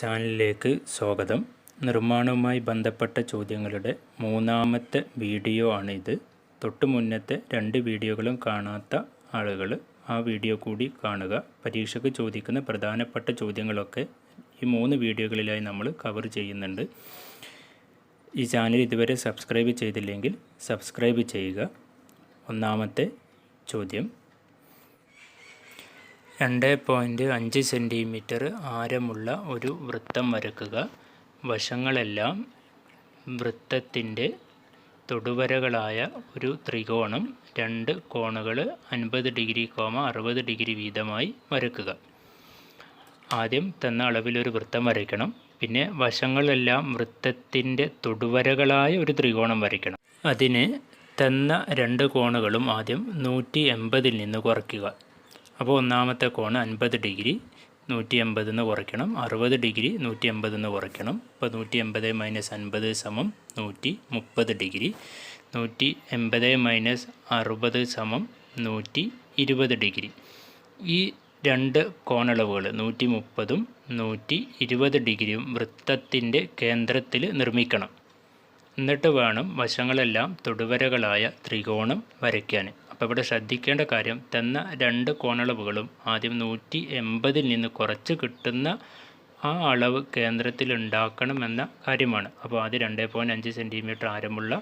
ചാനലിലേക്ക് സ്വാഗതം. നിർമ്മാണവുമായി ബന്ധപ്പെട്ട ചോദ്യങ്ങളുടെ മൂന്നാമത്തെ വീഡിയോ ആണിത്. തൊട്ടു മുന്നത്തെ രണ്ട് വീഡിയോകളും കാണാത്ത ആളുകൾ ആ വീഡിയോ കൂടി കാണുക. പരീക്ഷയ്ക്ക് ചോദിക്കുന്ന പ്രധാനപ്പെട്ട ചോദ്യങ്ങളൊക്കെ ഈ മൂന്ന് വീഡിയോകളിലായി നമ്മൾ കവർ ചെയ്യുന്നുണ്ട്. ഈ ചാനൽ ഇതുവരെ സബ്സ്ക്രൈബ് ചെയ്തില്ലെങ്കിൽ സബ്സ്ക്രൈബ് ചെയ്യുക. ഒന്നാമത്തെ ചോദ്യം രണ്ട് പോയിന്റ് അഞ്ച് സെന്റിമീറ്റർ ആരമുള്ള ഒരു വൃത്തം വരക്കുക. വശങ്ങളെല്ലാം വൃത്തത്തിന്റെ തൊടുവരകളായ ഒരു ത്രികോണം രണ്ട് കോണുകൾ അൻപത് ഡിഗ്രി കോമ അറുപത് ഡിഗ്രി വീതമായി വരക്കുക. ആദ്യം തന്ന അളവിലൊരു വൃത്തം വരയ്ക്കണം. പിന്നെ വശങ്ങളെല്ലാം വൃത്തത്തിന്റെ തൊടുവരകളായ ഒരു ത്രികോണം വരയ്ക്കണം. അതിന് തന്ന രണ്ട് കോണുകളും ആദ്യം നൂറ്റി എൺപതിൽ നിന്ന് കുറയ്ക്കുക. അപ്പോൾ ഒന്നാമത്തെ കോണ് അൻപത് ഡിഗ്രി നൂറ്റി എൺപതിൽ എന്ന് കുറയ്ക്കണം. അറുപത് ഡിഗ്രി നൂറ്റി എൺപതിൽ എന്ന് കുറയ്ക്കണം. അപ്പോൾ നൂറ്റി എൺപത് മൈനസ് അൻപത് സമം നൂറ്റി മുപ്പത് ഡിഗ്രി. നൂറ്റി എൺപത് മൈനസ് അറുപത് സമം നൂറ്റി ഇരുപത് ഡിഗ്രി. ഈ രണ്ട് കോണളവുകൾ നൂറ്റി മുപ്പതും നൂറ്റി ഇരുപത് ഡിഗ്രിയും വൃത്തത്തിന്റെ കേന്ദ്രത്തിൽ നിർമ്മിക്കണം. എന്നിട്ട് വേണം വശങ്ങളെല്ലാം തൊടുവരകളായ ത്രികോണം വരയ്ക്കാൻ. അപ്പോൾ ഇവിടെ ശ്രദ്ധിക്കേണ്ട കാര്യം തന്ന രണ്ട് കോണളവുകളും ആദ്യം നൂറ്റി എൺപതിൽ നിന്ന് കുറച്ച് കിട്ടുന്ന ആ അളവ് കേന്ദ്രത്തിൽ ഉണ്ടാക്കണമെന്ന കാര്യമാണ്. അപ്പോൾ ആദ്യം രണ്ട് പോയിന്റ് അഞ്ച് സെന്റിമീറ്റർ ആരമുള്ള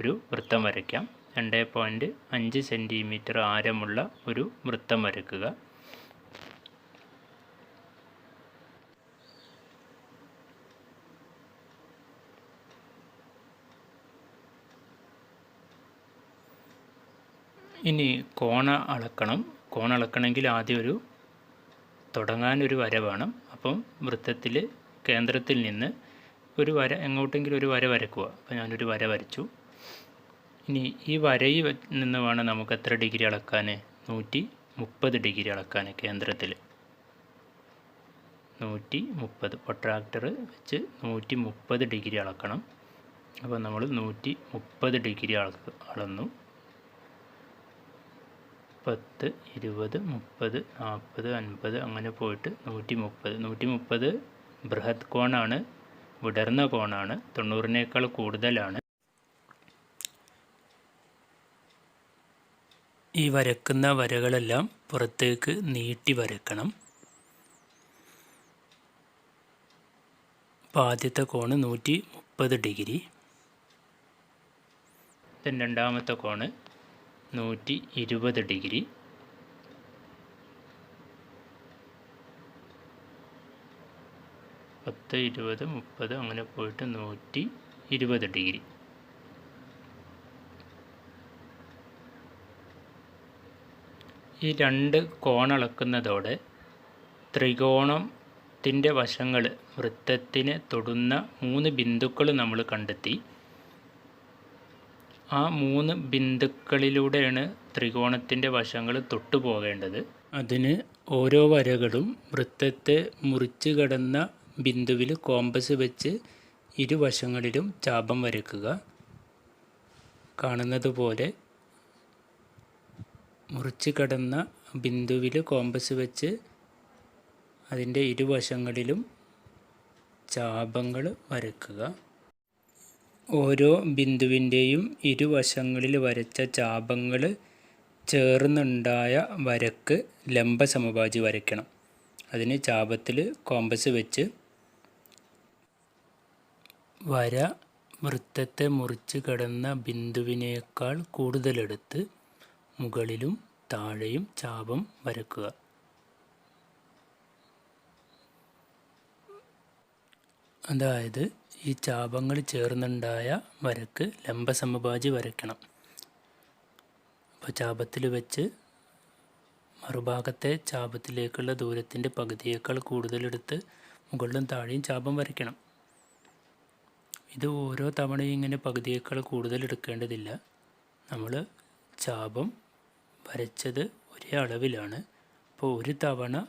ഒരു വൃത്തം വരയ്ക്കാം. രണ്ട് പോയിന്റ് അഞ്ച് സെന്റിമീറ്റർ ആരമുള്ള ഒരു വൃത്തം വരയ്ക്കുക. ഇനി കോണ അളക്കണം. കോണ അളക്കണമെങ്കിൽ ആദ്യം ഒരു തുടങ്ങാനൊരു വര വേണം. അപ്പം വൃത്തത്തിൽ കേന്ദ്രത്തിൽ നിന്ന് ഒരു വര എങ്ങോട്ടെങ്കിലും ഒരു വര വരക്കുക അപ്പോൾ ഞാനൊരു വര വരച്ചു. ഇനി ഈ വരയിൽ നിന്ന് വേണം നമുക്ക് എത്ര ഡിഗ്രി അളക്കാൻ? നൂറ്റി മുപ്പത് ഡിഗ്രി അളക്കാൻ കേന്ദ്രത്തിൽ. നൂറ്റി മുപ്പത്. പ്രൊട്രാക്ടർ വെച്ച് നൂറ്റി മുപ്പത് ഡിഗ്രി അളക്കണം. അപ്പോൾ നമ്മൾ നൂറ്റി മുപ്പത് ഡിഗ്രി അളന്നു. പത്ത് ഇരുപത് മുപ്പത് നാൽപ്പത് അൻപത് അങ്ങനെ പോയിട്ട് നൂറ്റി മുപ്പത് നൂറ്റി മുപ്പത് ബൃഹത് കോണാണ് വിടർന്ന കോണാണ് തൊണ്ണൂറിനേക്കാൾ കൂടുതലാണ്. ഈ വരക്കുന്ന വരകളെല്ലാം പുറത്തേക്ക് നീട്ടി വരക്കണം. അപ്പോൾ ആദ്യത്തെ കോണ് നൂറ്റി മുപ്പത് ഡിഗ്രി രണ്ടാമത്തെ കോണ് നൂറ്റി ഇരുപത് ഡിഗ്രി. പത്ത് ഇരുപത് മുപ്പത് അങ്ങനെ പോയിട്ട് നൂറ്റി ഇരുപത് ഡിഗ്രി. ഈ രണ്ട് കോണളക്കുന്നതോടെ ത്രികോണത്തിന്റെ വശങ്ങൾ വൃത്തത്തിന് തൊടുന്ന മൂന്ന് ബിന്ദുക്കൾ നമ്മൾ കണ്ടെത്തി. ആ മൂന്ന് ബിന്ദുക്കളിലൂടെയാണ് ത്രികോണത്തിന്റെ വശങ്ങൾ തൊട്ടു പോകേണ്ടത് അതിന് ഓരോ വരകളും വൃത്തത്തെ മുറിച്ച് കടന്ന ബിന്ദുവിൽ കോമ്പസ് വെച്ച് ഇരുവശങ്ങളിലും ചാപം വരയ്ക്കുക. കാണുന്നത് പോലെ മുറിച്ച് കടന്ന ബിന്ദുവിൽ കോമ്പസ് വെച്ച് അതിന്റെ ഇരുവശങ്ങളിലും ചാപങ്ങൾ വരയ്ക്കുക. ഓരോ ബിന്ദുവിന്റെയും ഇരുവശങ്ങളിൽ വരച്ച ചാപങ്ങൾ ചേർന്നുണ്ടായ വരക്ക് ലംബ സമഭാജി വരയ്ക്കണം. അതിന് ചാപത്തിൽ കോമ്പസ് വെച്ച് വര വൃത്തത്തെ മുറിച്ച് കടന്ന ബിന്ദുവിനേക്കാൾ കൂടുതലെടുത്ത് മുകളിലും താഴെയും ചാപം വരക്കുക. അതായത് ഈ ചാപങ്ങൾ ചേർന്നുണ്ടായ വരക്ക് ലംബസമഭാജി വരയ്ക്കണം. അപ്പോൾ ചാപത്തിൽ വെച്ച് മറുഭാഗത്തെ ചാപത്തിലേക്കുള്ള ദൂരത്തിന്റെ പകുതിയേക്കാൾ കൂടുതലെടുത്ത് മുകളിലും താഴെയും ചാപം വരയ്ക്കണം. ഇത് ഓരോ തവണയും ഇങ്ങനെ പകുതിയേക്കാൾ കൂടുതൽ എടുക്കേണ്ടതില്ല നമ്മൾ ചാപം വരച്ചത് ഒരേ അളവിലാണ്. അപ്പോൾ ഒരു തവണ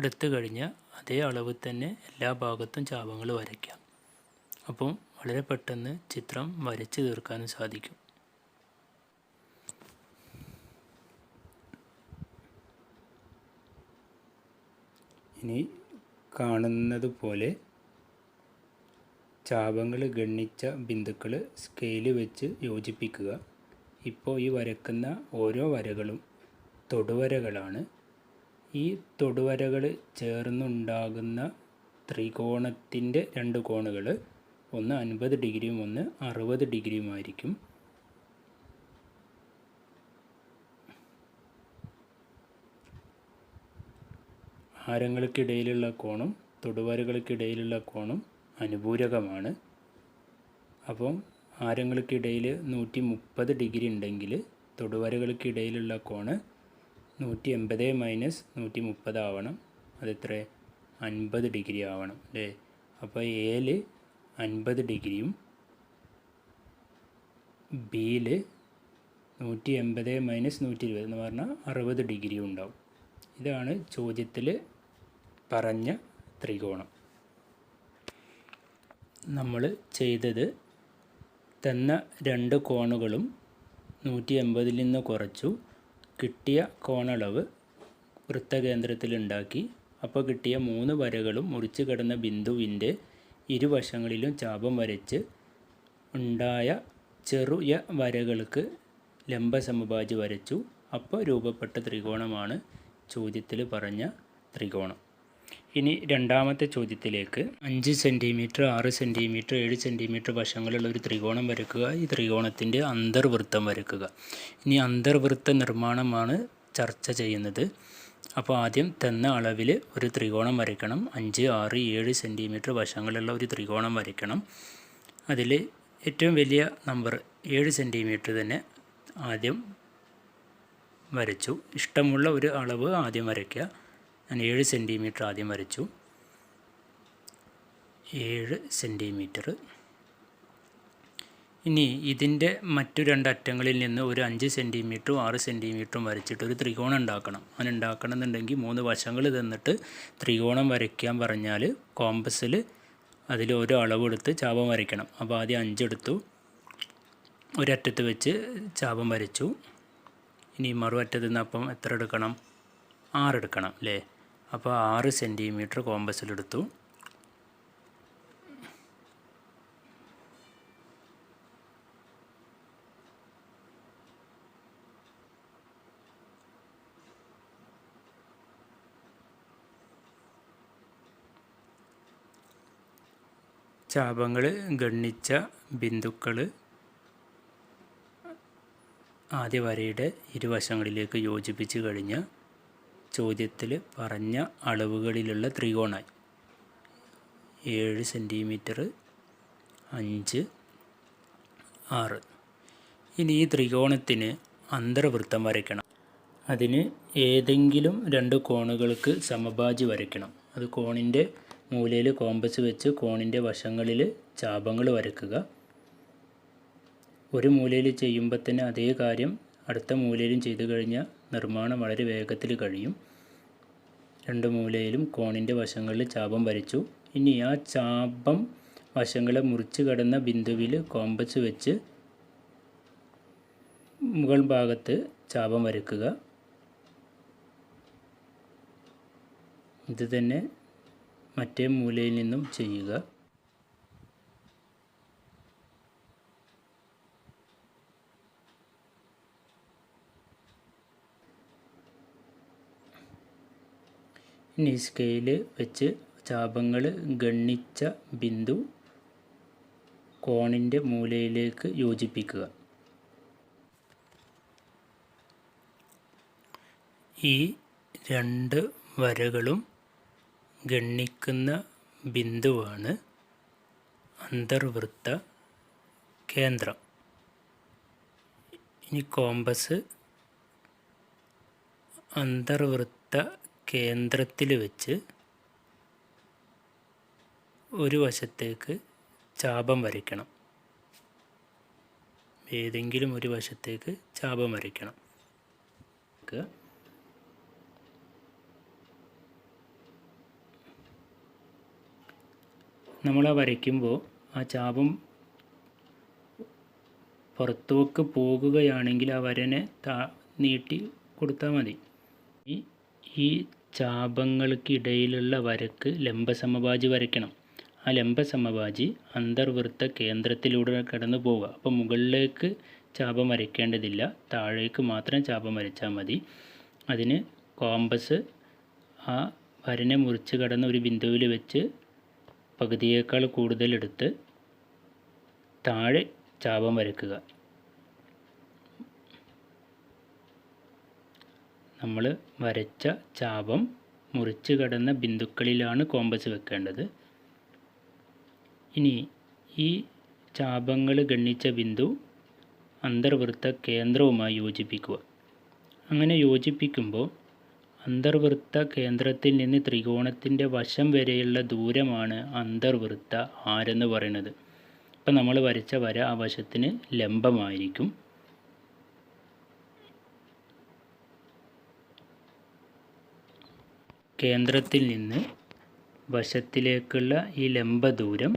എടുത്തു കഴിഞ്ഞാൽ അതേ അളവ് തന്നെ എല്ലാ ഭാഗത്തും ചാപങ്ങൾ വരയ്ക്കാം. അപ്പം വളരെ പെട്ടെന്ന് ചിത്രം വരച്ച് തീർക്കാനും സാധിക്കും. ഇനി കാണുന്നത് പോലെ ചാപങ്ങൾ ഗണ്ണിച്ച ബിന്ദുക്കൾ സ്കെയിൽ വെച്ച് യോജിപ്പിക്കുക. ഇപ്പോൾ ഈ വരക്കുന്ന ഓരോ വരകളും തൊടുവരകളാണ്. ഈ തൊടുവരകൾ ചേർന്നുണ്ടാകുന്ന ത്രികോണത്തിന്റെ രണ്ട് കോണുകൾ ഒന്ന് അൻപത് ഡിഗ്രിയും ഒന്ന് അറുപത് ഡിഗ്രിയുമായിരിക്കും ആരങ്ങൾക്കിടയിലുള്ള കോണും തൊടുവരകൾക്കിടയിലുള്ള കോണും അനുപൂരകമാണ്. അപ്പം ആരങ്ങൾക്കിടയിൽ നൂറ്റി മുപ്പത് ഡിഗ്രി ഉണ്ടെങ്കിൽ തൊടുവരകൾക്കിടയിലുള്ള കോണ് നൂറ്റി എൺപത് മൈനസ് നൂറ്റി മുപ്പത് ആവണം. അതെത്ര? അൻപത് ഡിഗ്രി ആവണം അല്ലേ? അപ്പോൾ എയിൽ അൻപത് ഡിഗ്രിയും ബിയിൽ നൂറ്റി എൺപത് മൈനസ് നൂറ്റി ഇരുപത് എന്ന് പറഞ്ഞാൽ അറുപത് ഡിഗ്രി ഉണ്ടാവും. ഇതാണ് ചോദ്യത്തിൽ പറഞ്ഞ ത്രികോണം. നമ്മൾ ചെയ്തത് തന്ന രണ്ട് കോണുകളും നൂറ്റി എൺപതിൽ നിന്ന് കുറച്ചു കിട്ടിയ കോണളവ് വൃത്തകേന്ദ്രത്തിലുണ്ടാക്കി. അപ്പോൾ കിട്ടിയ മൂന്ന് വരകളും മുറിച്ച് കിടന്ന ബിന്ദുവിന്റെ ഇരുവശങ്ങളിലും ചാപം വരച്ച് ഉണ്ടായ ചെറിയ വരകൾക്ക് ലംബസമഭാജി വരച്ചു. അപ്പോൾ രൂപപ്പെട്ട ത്രികോണമാണ് ചോദ്യത്തിൽ പറഞ്ഞ ത്രികോണം. ഇനി രണ്ടാമത്തെ ചോദ്യത്തിലേക്ക് അഞ്ച് സെന്റിമീറ്റർ ആറ് സെന്റിമീറ്റർ ഏഴ് സെന്റിമീറ്റർ വശങ്ങളുള്ള ഒരു ത്രികോണം വരയ്ക്കുക. ഈ ത്രികോണത്തിന്റെ അന്തർവൃത്തം വരയ്ക്കുക. ഇനി അന്തർവൃത്ത നിർമ്മാണമാണ് ചർച്ച ചെയ്യുന്നത്. അപ്പോൾ ആദ്യം തന്ന അളവിൽ ഒരു ത്രികോണം വരയ്ക്കണം. അഞ്ച് ആറ് ഏഴ് സെന്റിമീറ്റർ വശങ്ങളുള്ള ഒരു ത്രികോണം വരയ്ക്കണം. അതിൽ ഏറ്റവും വലിയ നമ്പർ ഏഴ് സെന്റിമീറ്റർ തന്നെ ആദ്യം വരച്ചു. ഇഷ്ടമുള്ള ഒരു അളവ് ആദ്യം വരയ്ക്കുക. ഞാൻ ഏഴ് സെന്റിമീറ്റർ ആദ്യം വരച്ചു. ഏഴ് സെന്റിമീറ്റർ ഇനി ഇതിന്റെ മറ്റു രണ്ട് അറ്റങ്ങളിൽ നിന്ന് ഒരു അഞ്ച് സെന്റിമീറ്ററും ആറ് സെന്റിമീറ്ററും വരച്ചിട്ട് ഒരു ത്രികോണം ഉണ്ടാക്കണം. അങ്ങനെ ഉണ്ടാക്കണം എന്നുണ്ടെങ്കിൽ മൂന്ന് വശങ്ങൾ തന്നിട്ട് ത്രികോണം വരയ്ക്കാൻ പറഞ്ഞാൽ കോമ്പസിൽ അതിൽ ഓരോ അളവെടുത്ത് ചാപം വരയ്ക്കണം. അപ്പോൾ ആദ്യം അഞ്ചെടുത്തു ഒരറ്റത്ത് വെച്ച് ചാപം വരച്ചു. ഇനി മറുവറ്റത്ത് നിന്ന് അപ്പം എത്ര എടുക്കണം? ആറെടുക്കണം അല്ലേ? അപ്പോൾ ആറ് സെന്റിമീറ്റർ കോമ്പസിലെടുത്തു ചാപങ്ങൾ ഗണ്ണിച്ച ബിന്ദുക്കൾ ആദ്യ വരയുടെ ഇരുവശങ്ങളിലേക്ക് യോജിപ്പിച്ച് കഴിഞ്ഞ് ചോദ്യത്തിൽ പറഞ്ഞ അളവുകളിലുള്ള ത്രികോണായി. ഏഴ് സെന്റിമീറ്റർ അഞ്ച് ആറ്. ഇനി ഈ ത്രികോണത്തിന് അന്തർവൃത്തം വരയ്ക്കണം. അതിന് ഏതെങ്കിലും രണ്ട് കോണുകൾക്ക് സമഭാജി വരയ്ക്കണം. അത് കോണിന്റെ മൂലയിൽ കോമ്പസ് വെച്ച് കോണിന്റെ വശങ്ങളിൽ ചാപങ്ങൾ വരയ്ക്കുക. ഒരു മൂലയിൽ ചെയ്യുമ്പോൾ തന്നെ അതേ കാര്യം അടുത്ത മൂലയിലും ചെയ്തു കഴിഞ്ഞാൽ നിർമ്മാണം വളരെ വേഗത്തിൽ കഴിയും. രണ്ട് മൂലയിലും കോണിന്റെ വശങ്ങളിൽ ചാപം വരച്ചു. ഇനി ആ ചാപം വശങ്ങളെ മുറിച്ച് കടന്ന ബിന്ദുവിൽ കോമ്പസ് വെച്ച് മുകൾ ഭാഗത്ത് ചാപം വരക്കുക. ഇത് തന്നെ മറ്റേ മൂലയിൽ നിന്നും ചെയ്യുക. ഇനി സ്കെയിൽ വെച്ച് ചാപങ്ങൾ ഗണ്ണിച്ച ബിന്ദു കോണിന്റെ മൂലയിലേക്ക് യോജിപ്പിക്കുക. ഈ രണ്ട് വരകളും ഗണ്ണിക്കുന്ന ബിന്ദുവാണ് അന്തർവൃത്ത കേന്ദ്രം. ഇനി കോമ്പസ് അന്തർവൃത്ത കേന്ദ്രത്തിൽ വെച്ച് ഒരു വശത്തേക്ക് ചാപം വരയ്ക്കണം. ഏതെങ്കിലും ഒരു വശത്തേക്ക് ചാപം വരയ്ക്കണം. നമ്മൾ വരയ്ക്കുമ്പോൾ ആ ചാപം പുറത്തേക്ക് പോകുകയാണെങ്കിൽ ആ വരനെ താ നീട്ടി കൊടുത്താൽ മതി. ഈ ചാപങ്ങൾക്കിടയിലുള്ള വരക്ക് ലംബസമവാജി വരയ്ക്കണം. ആ ലംബസമവാജി അന്തർവൃത്ത കേന്ദ്രത്തിലൂടെ കടന്നു പോവുക. അപ്പോൾ മുകളിലേക്ക് ചാപം വരയ്ക്കേണ്ടതില്ല. താഴേക്ക് മാത്രം ചാപം വരച്ചാൽ മതി. അതിന് കോമ്പസ് ആ വരനെ മുറിച്ച് കടന്ന ഒരു ബിന്ദുവിൽ വെച്ച് പകുതിയേക്കാൾ കൂടുതലെടുത്ത് താഴെ ചാപം വരയ്ക്കുക. നമ്മൾ വരച്ച ചാപം മുറിച്ച് കടന്ന ബിന്ദുക്കളിലാണ് കോമ്പസ് വെക്കേണ്ടത്. ഇനി ഈ ചാപങ്ങൾ ഗണ്ണിച്ച ബിന്ദു അന്തർവൃത്ത കേന്ദ്രവുമായി യോജിപ്പിക്കുക. അങ്ങനെ യോജിപ്പിക്കുമ്പോൾ അന്തർവൃത്ത കേന്ദ്രത്തിൽ നിന്ന് ത്രികോണത്തിന്റെ വശം വരെയുള്ള ദൂരമാണ് അന്തർവൃത്ത ആരെന്ന് പറയുന്നത്. ഇപ്പം നമ്മൾ വരച്ച വര ആ വശത്തിന് ലംബമായിരിക്കും. കേന്ദ്രത്തിൽ നിന്ന് വശത്തിലേക്കുള്ള ഈ ലംബ ദൂരം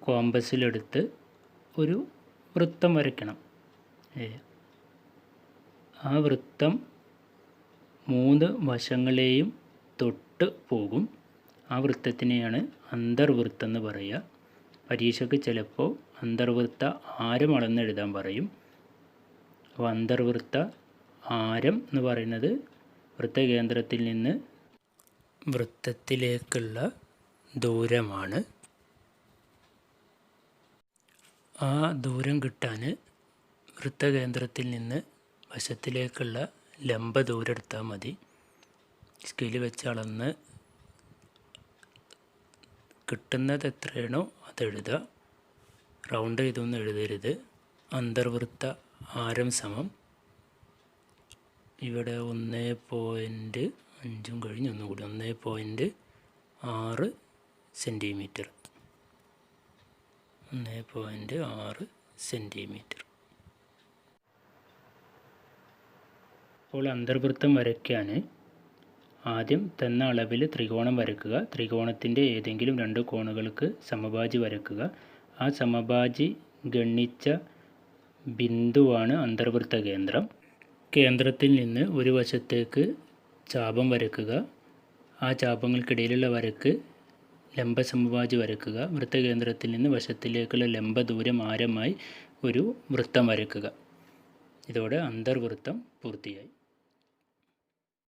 കോമ്പസിലെടുത്ത് ഒരു വൃത്തം വരയ്ക്കണം. ആ വൃത്തം മൂന്ന് വശങ്ങളെയും തൊട്ട് പോകും. ആ വൃത്തത്തിനെയാണ് അന്തർവൃത്തം എന്ന് പറയുക. പരീക്ഷയ്ക്ക് ചിലപ്പോൾ അന്തർവൃത്ത ആരം അളന്നെഴുതാൻ പറയും. അപ്പോൾ അന്തർവൃത്ത ആരം എന്ന് പറയുന്നത് വൃത്തകേന്ദ്രത്തിൽ നിന്ന് വൃത്തത്തിലേക്കുള്ള ദൂരമാണ്. ആ ദൂരം കിട്ടാൻ വൃത്തകേന്ദ്രത്തിൽ നിന്ന് വശത്തിലേക്കുള്ള ലംബ ദൂരം എടുത്താൽ മതി. സ്കെയിൽ വെച്ച് അളന്ന് കിട്ടുന്നത് എത്രയാണോ അതെഴുതുക റൗണ്ട് ചെയ്തൊന്നും എഴുതരുത്. അന്തർവൃത്ത ആരം സമം. ഇവിടെ ഒന്ന് പോയിന്റ് അഞ്ചും കഴിഞ്ഞ് ഒന്നുകൂടി ഒന്ന് പോയിന്റ് ആറ് സെന്റിമീറ്റർ ഒന്ന് പോയിന്റ് ആറ് സെന്റിമീറ്റർ അപ്പോൾ അന്തർവൃത്തം വരയ്ക്കാൻ ആദ്യം തന്ന അളവിൽ ത്രികോണം വരയ്ക്കുക. ത്രികോണത്തിന്റെ ഏതെങ്കിലും രണ്ട് കോണുകൾക്ക് സമഭാജി വരയ്ക്കുക. ആ സമഭാജി ഗണിച്ച ബിന്ദുവാണ് അന്തർവൃത്ത കേന്ദ്രം. കേന്ദ്രത്തിൽ നിന്ന് ഒരു വശത്തേക്ക് ചാപം വരക്കുക. ആ ചാപങ്ങൾക്കിടയിലുള്ള വരക്ക് ലംബസമവാജി വരക്കുക. വൃത്തകേന്ദ്രത്തിൽ നിന്ന് വശത്തിലേക്കുള്ള ലംബ ദൂരം ആരമായി ഒരു വൃത്തം വരക്കുക. ഇതോടെ അന്തർവൃത്തം പൂർത്തിയായി.